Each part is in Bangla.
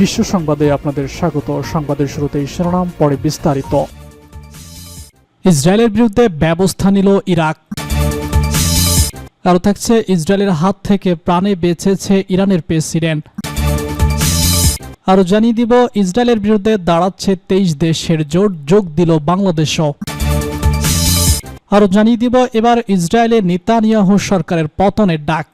বিশ্ব সংবাদে আপনাদের স্বাগত। সংবাদের শুরুতেই শিরোনাম, পরে বিস্তারিত। ইসরায়েলের বিরুদ্ধে ব্যবস্থা নিল ইরাক। আরও থাকছে, ইসরায়েলের হাত থেকে প্রাণে বেঁচেছে ইরানের প্রেসিডেন্ট। আরও জানিয়ে দিব, ইসরায়েলের বিরুদ্ধে দাঁড়াচ্ছে তেইশ দেশের জোট, যোগ দিল বাংলাদেশও। আরও জানিয়ে দিব, এবার ইসরায়েলের নেতানিয়াহু সরকারের পতনের ডাক।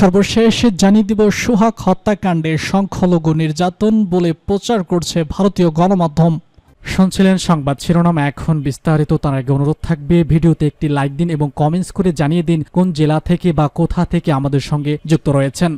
সর্বশেষ জানিয়ে দিব, সুহাগ হত্যাকাণ্ডে সংখ্যালঘু নির্যাতন বলে প্রচার করছে ভারতীয় গণমাধ্যম। শুনছিলেন সংবাদ শিরোনাম, এখন বিস্তারিত, তার আগে অনুরোধ থাকবে, ভিডিওতে একটি লাইক দিন এবং কমেন্টস করে জানিয়ে দিন কোন জেলা থেকে বা কোথা থেকে আমাদের সঙ্গে যুক্ত রয়েছেন।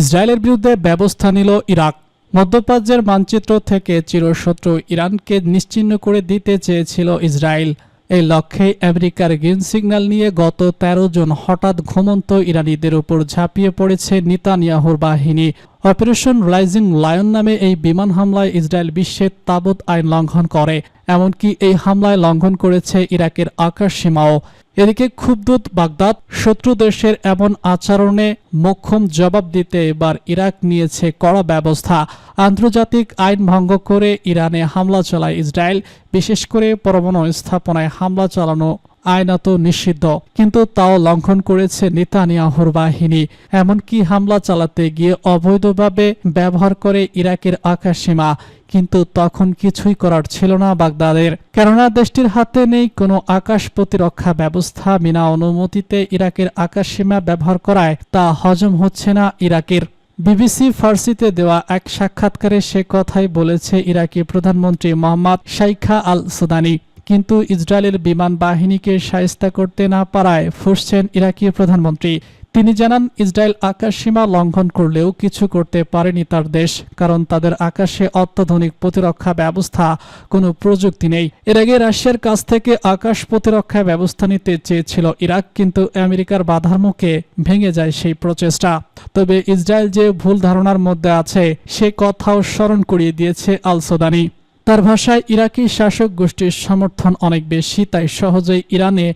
ইসরায়েলের বিরুদ্ধে ব্যবস্থা নিল ইরাক। মধ্যপ্রাচ্যের মানচিত্র থেকে চিরশত্রু ইরানকে নিশ্চিহ্ন করে দিতে চেয়েছিল ইসরায়েল। এই লক্ষ্যে আমেরিকার গ্রিন সিগন্যাল নিয়ে গত ১৩ জন হঠাৎ ঘুমন্ত ইরানিদের উপর ঝাঁপিয়ে পড়েছে নিতানিয়াহুর বাহিনী। অপারেশন রাইজিং লায়ন নামে এই বিমান হামলায় ইসরায়েল বিশ্বের তাবৎ আইন লঙ্ঘন করে, এমনকি এই হামলায় লঙ্ঘন করেছে ইরাকের আকাশ সীমাও। এদিকে ক্ষুব্ধ বাগদাদ শত্রু দেশের এমন আচরণে মোক্ষম জবাব দিতে এবার ইরাক নিয়েছে কড়া ব্যবস্থা। আন্তর্জাতিক আইন ভঙ্গ করে ইরানে হামলা চালায় ইসরায়েল, বিশেষ করে পরমাণু স্থাপনায় হামলা চালানো আইনত নিষিদ্ধ, কিন্তু তাও লঙ্ঘন করেছে নেতানিয়াহুর বাহিনী। এমনকি হামলা চালাতে গিয়ে অবৈধভাবে ব্যবহার করে ইরাকের আকাশসীমা, কিন্তু তখন কিছুই করার ছিল না বাগদাদের। কেননা দেশটির হাতে নেই কোনো আকাশ প্রতিরক্ষা ব্যবস্থা, বিনা অনুমতিতে ইরাকের আকাশসীমা ব্যবহার করায় তা হজম হচ্ছে না ইরাকের। বিবিসি ফার্সিতে দেওয়া এক সাক্ষাৎকারে সে কথাই বলেছে ইরাকি প্রধানমন্ত্রী মোহাম্মদ শাইখা আল সুদানি কিন্তু ইসরায়েলের বিমান বাহিনীকে সায়স্তা করতে না পারায় ফুসছেন ইরাকি প্রধানমন্ত্রী। তিনি জানান, ইসরায়েল আকাশসীমা লঙ্ঘন করলেও কিছু করতে পারেনি তার দেশ, কারণ তাদের আকাশে অত্যাধুনিক প্রতিরক্ষা ব্যবস্থা কোনো প্রযুক্তি নেই। এর আগে রাশিয়ার কাছ থেকে আকাশ প্রতিরক্ষা ব্যবস্থা নিতে চেয়েছিল ইরাক, কিন্তু আমেরিকার বাধার মুখে ভেঙে যায় সেই প্রচেষ্টা। তবে ইসরায়েল যে ভুল ধারণার মধ্যে আছে, সে কথাও স্মরণ করিয়ে দিয়েছে আল সোদানি তার ভাষায় ইরাকি শাসক গোষ্ঠীর সমর্থন অনেক বেশি, তাই সহজেই ইরানে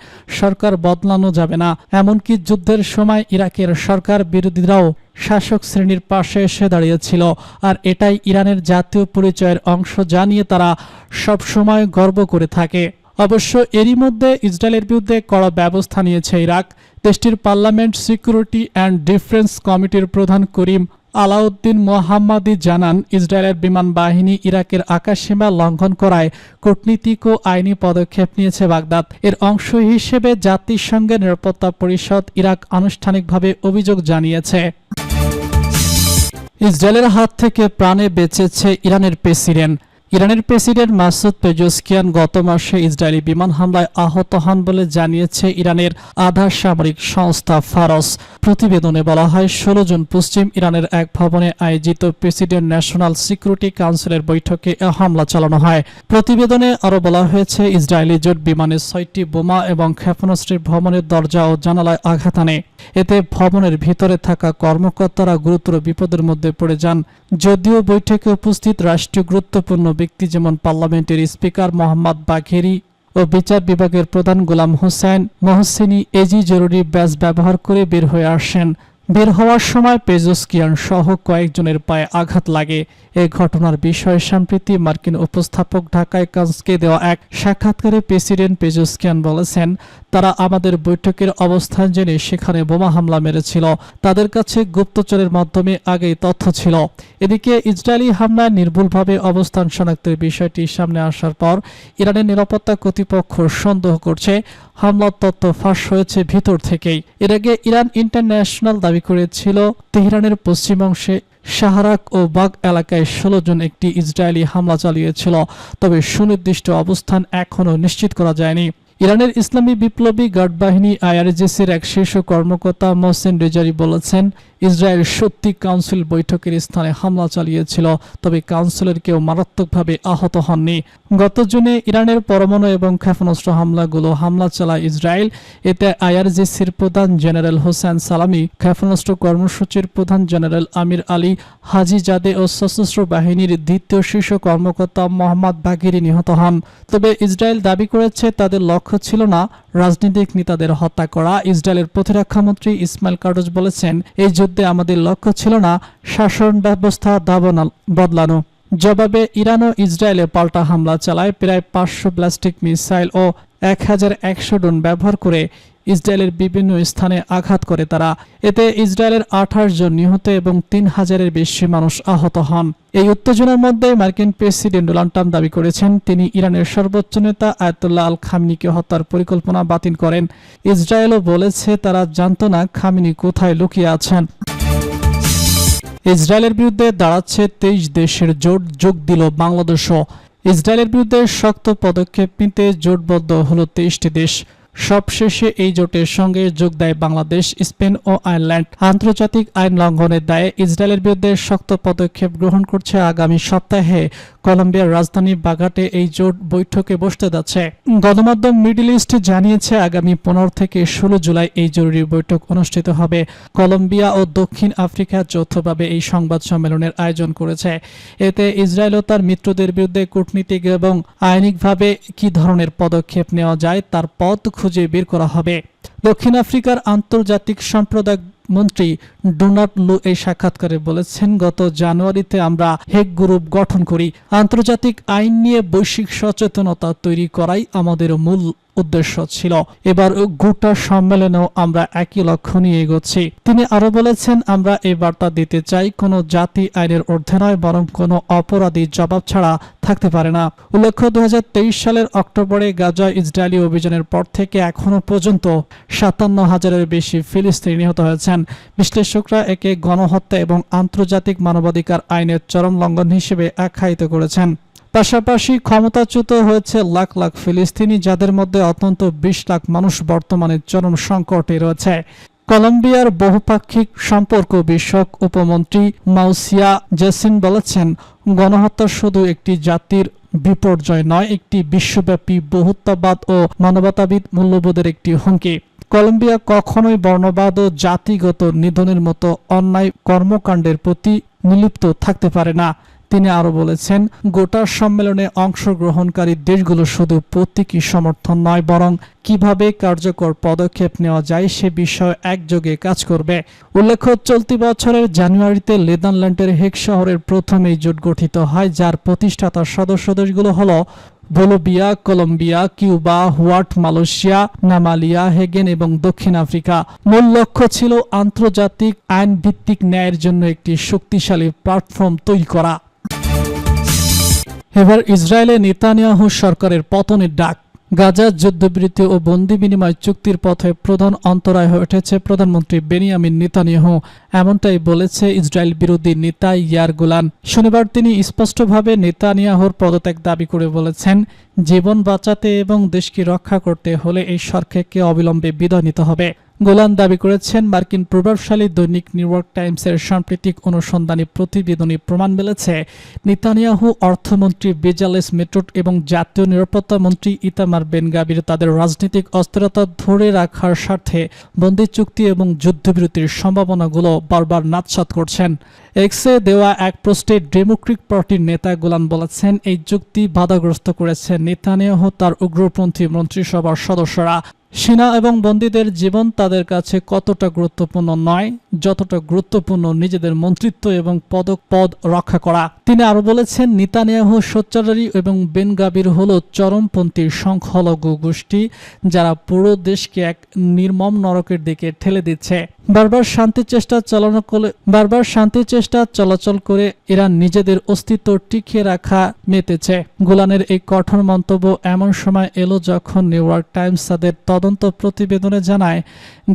সরকার বদলানো যাবে না। এমনকি যুদ্ধের সময় ইরাকের সরকার বিরোধীরাও শাসক শ্রেণির পাশে এসে দাঁড়িয়েছিল। আর এটাই ইরানের জাতীয় পরিচয়ের অংশ জানিয়ে তারা সবসময় গর্ব করে থাকে। অবশ্য এরই মধ্যে ইসরায়েলের বিরুদ্ধে কড়া ব্যবস্থা নিয়েছে ইরাক। দেশটির পার্লামেন্ট সিকিউরিটি অ্যান্ড ডিফেন্স কমিটির প্রধান করিম আলাউদ্দিন মোহাম্মদী জানান, ইসরায়েলের বিমান বাহিনী ইরাকের আকাশসীমা লঙ্ঘন করায় কূটনীতিক ও আইনি পদক্ষেপ নিয়েছে বাগদাদ। এর অংশ হিসেবে জাতিসংঘের নিরাপত্তা পরিষদ ইরাক আনুষ্ঠানিকভাবে অভিযোগ জানিয়েছে। ইসরায়েলের হাত থেকে প্রাণে বেঁচেছে ইরানের প্রেসিডেন্ট। ইরানের প্রেসিডেন্ট মাসুদ পেজোস্কিয়ান গত মাসে ইসরায়েলি বিমান হামলায় আহত হন বলে জানিয়েছে ইরানের আধা সামরিক সংস্থা ফারস। প্রতিবেদনে বলা হয়, ষোলো জন পশ্চিম ইরানের এক ভবনে আয়োজিত প্রেসিডেন্ট ন্যাশনাল সিকিউরিটি কাউন্সিলের বৈঠকে হামলা চালানো হয়। প্রতিবেদনে আরও বলা হয়েছে, ইসরায়েলি জোট বিমানে ছয়টি বোমা এবং ক্ষেপণাস্ত্রের ভবনের দরজা ও জানালায় আঘাত আনে। এতে ভবনের ভিতরে থাকা কর্মকর্তারা গুরুতর বিপদের মধ্যে পড়ে যান। যদিও বৈঠকে উপস্থিত রাষ্ট্রীয় গুরুত্বপূর্ণ ব্যক্তি যেমন পার্লামেন্টের স্পিকার মোহাম্মদ বাঘেরি ও বিচার বিভাগের প্রধান গোলাম হোসেন, মহসিনী এজি জরুরি ব্যাস ব্যবহার করে বের হয়ে আসেন। বের হওয়ার সময় পেজোস্কিয়ান সহ কয়েকজনের পায়ে আঘাত লাগে। এই ঘটনার বিষয়ে সম্প্রতি মার্কিন উপস্থাপক ঢাকায় কাজকে দেওয়া এক সাক্ষাৎকারে প্রেসিডেন্ট পেজোস্কিয়ান বলেছেন, তারা আমাদের বৈঠকের অবস্থান জেনে সেখানে বোমা হামলা মেরেছিল। তাদের কাছে গুপ্তচরের মাধ্যমে আগেই তথ্য ছিল। এদিকে ইসরায়েলি হামলায় নির্ভুলভাবে অবস্থান শনাক্তের বিষয়টি সামনে আসার পর ইরানের নিরাপত্তা কর্তৃপক্ষ সন্দেহ করছে হামলার তত্ত্ব ফাঁস হয়েছে ভিতর থেকেই। এর আগে ইরান ইন্টারন্যাশনাল দাবি করেছিল, তেহরানের পশ্চিম অংশে শাহরাক ও বাগ এলাকায় ষোলো জন একটি ইসরায়েলি হামলা চালিয়েছিল, তবে সুনির্দিষ্ট অবস্থান এখনও নিশ্চিত করা যায়নি। ইরানের ইসলামী বিপ্লবী গার্ড বাহিনী আইআরজিসির এক শীর্ষ কর্মকর্তা মোহসেন রেজারি বলেছেন ইসরায়েল সত্যি কাউন্সিল বৈঠকের স্থানে হামলা চালিয়েছিল, তবে কাউন্সিলের কেউ মারাত্মকভাবে আহত হননি। গত জুনে ইরানের পরমাণু এবং ক্ষেপণাস্ত্র হামলাগুলো হামলা চালায় ইসরায়েল। এতে আইআরজিসির প্রধান জেনারেল হোসেন সালামি, ক্ষেপণাস্ত্র কর্মসূচির প্রধান জেনারেল আমির আলী, হাজি জাদে ও সশস্ত্র বাহিনীর দ্বিতীয় শীর্ষ কর্মকর্তা মোহাম্মদ বাগিরি নিহত হন। তবে ইসরায়েল দাবি করেছে, তাদের লক্ষ্য ছিল না রাজনৈতিক নেতাদের হত্যা করা ইসরায়েলের প্রতিরক্ষামন্ত্রী ইসমাইল কার্ডোজ বলেছেন, এই যুদ্ধে আমাদের লক্ষ্য ছিল না শাসন ব্যবস্থা দাবনাল, বদলানো। জবাবে ইরান ও ইসরায়েলে পাল্টা হামলা চালায় প্রায় পাঁচশো প্লাস্টিক মিসাইল ও এক হাজার একশো ড্রোন ব্যবহার করে ইসরায়েলের বিভিন্ন স্থানে আঘাত করে তারা। এতে ইসরায়েলের আঠাশ জন নিহত এবং তিন হাজারের বেশি মানুষ আহত হন। এই উত্তেজনার মধ্যে মার্কিন প্রেসিডেন্ট ডোনাল্ড ট্রাম্প দাবি করেছেন, তিনি ইরানের সর্বোচ্চ নেতা আয়াতুল্লাহ আল খামিনিকে হত্যার পরিকল্পনা বাতিল করেন। ইসরায়েলও বলেছে, তারা জানত না খামিনি কোথায় লুকিয়ে আছেন। ইসরায়েলের বিরুদ্ধে দাঁড়াচ্ছে তেইশ দেশের জোট, যোগ দিল বাংলাদেশও। ইসরায়েলের বিরুদ্ধে শক্ত পদক্ষেপ নিতে জোটবদ্ধ হল তেইশটি দেশ। সবশেষে এই জোটের সঙ্গে যোগ দেয় বাংলাদেশ, স্পেন ও আয়ারল্যান্ড। আন্তর্জাতিক আইন লঙ্ঘনের দায়ে ইসরায়েলের বিরুদ্ধে শক্ত পদক্ষেপ গ্রহণ করছে আগামী সপ্তাহে। কলম্বিয়ার রাজধানী বাগাটে এই জোট বৈঠকে বসতে যাচ্ছে। গণমাধ্যম মিডল ইস্ট জানিয়েছে, আগামী পনেরো থেকে ষোলো জুলাই এই জরুরি বৈঠক অনুষ্ঠিত হবে। কলম্বিয়া ও দক্ষিণ আফ্রিকা যৌথভাবে এই সংবাদ সম্মেলনের আয়োজন করেছে। এতে ইসরায়েল ও তার মিত্রদের বিরুদ্ধে কূটনীতিক এবং আইনিকভাবে কি ধরনের পদক্ষেপ নেওয়া যায়, তার পথ খুঁজে বের করা হবে। দক্ষিণ আফ্রিকার আন্তর্জাতিক সম্প্রদায় মন্ত্রী ডোনাল্ড লু এই সাক্ষাৎকারে বলেছেন, গত জানুয়ারিতে আমরা হেক গ্রুপ গঠন করি। আন্তর্জাতিক আইন নিয়ে বৈশ্বিক সচেতনতা তৈরি করাই আমাদের মূল উদ্দেশ্য ছিল। এবার গোটা সম্মেলনেও আমরা একই লক্ষ্য নিয়ে এগোচ্ছি। তিনি আরও বলেছেন, আমরা এই বার্তা দিতে চাই, কোনো জাতি আইনের ঊর্ধ্বে নয়, বরং কোনো অপরাধী জবাব ছাড়া থাকতে পারে না। উল্লেখ্য দুই হাজার তেইশ সালের অক্টোবরে গাজা ইসরায়েলি অভিযানের পর থেকে এখনও পর্যন্ত সাতান্ন হাজারের বেশি ফিলিস্তিনি নিহত হয়েছেন। বিশ্লেষকরা একে গণহত্যা এবং আন্তর্জাতিক মানবাধিকার আইনের চরম লঙ্ঘন হিসেবে আখ্যায়িত করেছেন। পাশাপাশি ক্ষমতাচ্যুত হয়েছে লাখ লাখ ফিলিস্তিনি, যাদের মধ্যে অত্যন্ত বিশ লাখ মানুষ বর্তমানে চরম সংকটে রয়েছে। কলম্বিয়ার বহুপাক্ষিক সম্পর্ক বিষয়ক উপমন্ত্রী মাউসিয়া জেসিন বলেছেন, গণহত্যা শুধু একটি জাতির বিপর্যয় নয়, একটি বিশ্বব্যাপী বহুত্ববাদ ও মানবতাবিদ মূল্যবোধের একটি হুমকি। কলম্বিয়া কখনোই বর্ণবাদ ও জাতিগত নিধনের মতো অন্যায় কর্মকাণ্ডের প্রতি নিলিপ্ত থাকতে পারে না। তিনি আরও বলেছেন, গোটা সম্মেলনে অংশগ্রহণকারী দেশগুলো শুধু প্রতীকী সমর্থন নয়, বরং কীভাবে কার্যকর পদক্ষেপ নেওয়া যায় সে বিষয়ে একযোগে কাজ করবে। উল্লেখ্য, চলতি বছরের জানুয়ারিতে নেদারল্যান্ডের হেগ শহরের প্রথম এই জোট গঠিত হয়, যার প্রতিষ্ঠাতা সদস্য দেশগুলো হলো বলোভিয়া কলম্বিয়া, কিউবা, হোয়াট, মালয়েশিয়া, নামালিয়া, হেগেন এবং দক্ষিণ আফ্রিকা। মূল লক্ষ্য ছিল আন্তর্জাতিক আইন ভিত্তিক ন্যায়ের জন্য একটি শক্তিশালী প্ল্যাটফর্ম তৈরি করা। এবার ইসরায়েলে নেতানিয়াহু সরকারের পতনের ডাক। গাজা যুদ্ধবিরতি ও বন্দি বিনিময় চুক্তির পথে প্রধান অন্তরায় হয়ে উঠেছে প্রধানমন্ত্রী বেনিয়ামিন নেতানিয়াহু। এমনটাই বলেছে ইসরায়েল বিরোধী নেতা ইয়ার গুলান। শনিবার তিনি স্পষ্টভাবে নেতানিয়াহুর পদত্যাগ দাবি করে বলেছেন, জীবন বাঁচাতে এবং দেশকে রক্ষা করতে হলে এই সরকারকে অবিলম্বে বিদায় নিতে হবে। গোলান দাবি করেছেন, মার্কিন প্রভাবশালী দৈনিক নিউ ইয়র্ক টাইমসের সাম্প্রতিক অনুসন্ধানী প্রতিবেদনে প্রমাণ মিলেছে, নেতানিয়াহু অর্থমন্ত্রী বেজালেস মেট্রোট এবং জাতীয় নিরাপত্তা মন্ত্রী ইতামার বেনগাবির তাদের রাজনৈতিক অস্থিরতা ধরে রাখার স্বার্থে বন্দি চুক্তি এবং যুদ্ধবিরতির সম্ভাবনাগুলো বারবার নাৎসাত করছেন। এক্সে দেওয়া এক পোস্টে ডেমোক্রিক পার্টির নেতা গোলান বলেছেন, এই চুক্তি বাধাগ্রস্ত করেছে নেতানিয়াহু, তার উগ্রপন্থী মন্ত্রিসভার সদস্যরা। সেনা এবং বন্দীদের জীবন তাদের কাছে কতটা গুরুত্বপূর্ণ নয়? যতটা গুরুত্বপূর্ণ নিজেদের মন্ত্রিত্ব এবং পদক পদ রক্ষা করা। তিনি আরও বলেছেন, নিতানিয়াহু সোচ্চারি এবং বেনগাবির হল চরমপন্থী সংখ্যালঘু গোষ্ঠী, যারা পুরো দেশকে এক নির্মম নরকের দিকে ঠেলে দিচ্ছে। বারবার শান্তি চেষ্টা চালানো করে বারবার শান্তি চেষ্টা চলাচল করে এরা নিজেদের অস্তিত্ব টিকিয়ে রাখা মেতেছে। গোলানের এই কঠোর মন্তব্য এমন সময় এলো যখন নিউ ইয়র্ক টাইমস তাদের তদন্ত প্রতিবেদনে জানায়,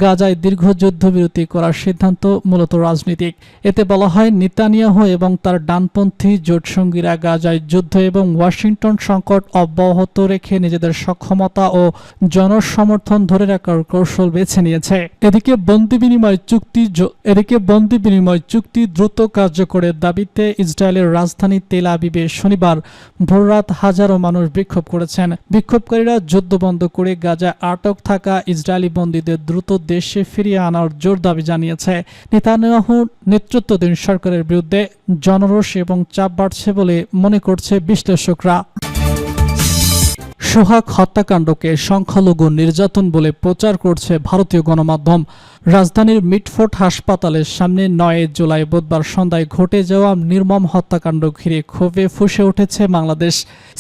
গাজায় দীর্ঘ যুদ্ধবিরতি করার সিদ্ধান্ত মূলত রাজনীতিক। এতে বলা হয়, নিতানিয়াহ এবং তার ডানপন্থী জোটসঙ্গীরা গাজায় যুদ্ধ এবং ওয়াশিংটন সংকট অব্যাহত রেখে নিজেদের সক্ষমতা ও জনসমর্থন ধরে রাখার কৌশল বেছে নিয়েছে। এদিকে বন্দি বিনিময় চুক্তি এদিকে বন্দি বিনিময় চুক্তি দ্রুত কার্যকরের দাবিতে ইসরায়েলের রাজধানী তেল আবিবে শনিবার ভোররাত হাজারো মানুষ বিক্ষোভ করেছেন। বিক্ষোভকারীরা যুদ্ধ বন্ধ করে গাজায় আটক থাকা ইসরায়েলি বন্দীদের দ্রুত দেশে ফিরিয়ে আনার জোর দাবি জানিয়েছে। নেতানিয়াহু নেতৃত্বাধীন সরকারের বিরুদ্ধে জনরোষ এবং চাপ বাড়ছে বলে মনে করছে বিশ্লেষকরা। সোহাগ হত্যাকাণ্ডকে সংখ্যালঘু নির্যাতন বলে প্রচার করছে ভারতীয় গণমাধ্যম। রাজধানীর মিটফোর্ট হাসপাতালের সামনে নয় জুলাই বুধবার সন্ধ্যায় ঘটে যাওয়া নির্মম হত্যাকাণ্ড ঘিরে ক্ষোভে ফুসে উঠেছে বাংলাদেশ।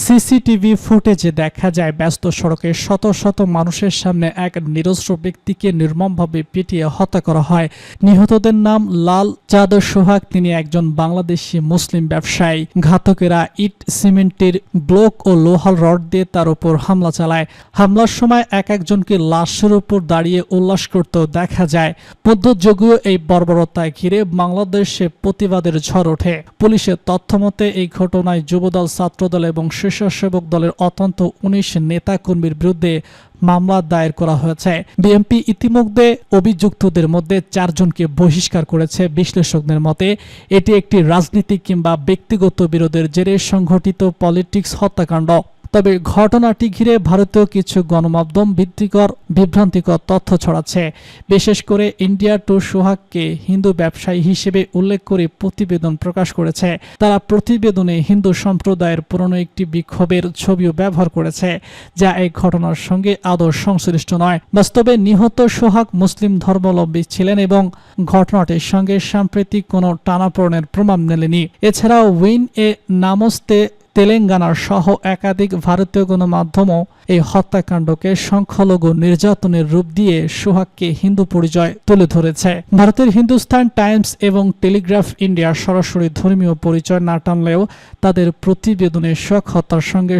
সিসিটিভি ফুটেজে দেখা যায়, ব্যস্ত সড়কে শত শত মানুষের সামনে এক নিরস্ত্র ব্যক্তিকে নির্মমভাবে পিটিয়ে হত্যা করা হয়। নিহতদের নাম লাল চাঁদ সোহাগ, তিনি একজন বাংলাদেশি মুসলিম ব্যবসায়ী। ঘাতকেরা ইট, সিমেন্টের ব্লক ও লোহাল রড দিয়ে তার উপর হামলা চালায়। হামলার সময় এক একজনকে লাশের উপর দাঁড়িয়ে উল্লাস করতেও দেখা যায়। মধ্যযুগীয় এই বর্বরতায় ঘিরে বাংলাদেশে প্রতিবাদের ঝড় ওঠে। পুলিশের তথ্যমতে, এই ঘটনায় যুবদল, ছাত্রদল এবং স্বেচ্ছাসেবক দলের অত্যন্ত উনিশ নেতাকর্মীর বিরুদ্ধে মামলা দায়ের করা হয়েছে। বিএনপি ইতিমধ্যে অভিযুক্তদের মধ্যে চারজনকে বহিষ্কার করেছে বিশ্লেষকদের মতে, এটি একটি রাজনীতি কিংবা ব্যক্তিগত বিরোধের জেরে সংঘটিত পলিটিক্স হত্যাকাণ্ড। তবে ঘটনাটি ঘিরে ভারতীয় কিছু গণমাধ্যম ভিত্তিকর, বিভ্রান্তিকর তথ্য ছড়াচ্ছে। বিশেষ করে ইন্ডিয়া টু সোহাগকে হিন্দু ব্যবসায়ী হিসেবে উল্লেখ করে প্রতিবেদন প্রকাশ করেছে। তারা প্রতিবেদনে হিন্দু সম্প্রদায়ের পুরনো একটি বিক্ষোভের ছবিও ব্যবহার করেছে, যা এই ঘটনার সঙ্গে আদৌ সংশ্লিষ্ট নয়। বাস্তবে নিহত সোহাগ মুসলিম ধর্মাবলম্বী ছিলেন এবং ঘটনাটির সঙ্গে সাম্প্রতিক কোনো টানাপড়নের প্রমাণ মেলেনি। এছাড়াও উইন এ নামস্তে তেলেঙ্গানার সহ একাধিক ভারতীয় গণমাধ্যমও এই হত্যাকাণ্ডকে সংখ্যালঘু নির্যাতনের রূপ দিয়ে সোহাগকে হিন্দু পরিচয় তুলে ধরেছে। ভারতের হিন্দুস্তান টাইমস এবং টেলিগ্রাফ ইন্ডিয়া সরাসরি ধর্মীয় পরিচয় না টানলেও তাদের প্রতিবেদনে শোক হত্যার সঙ্গে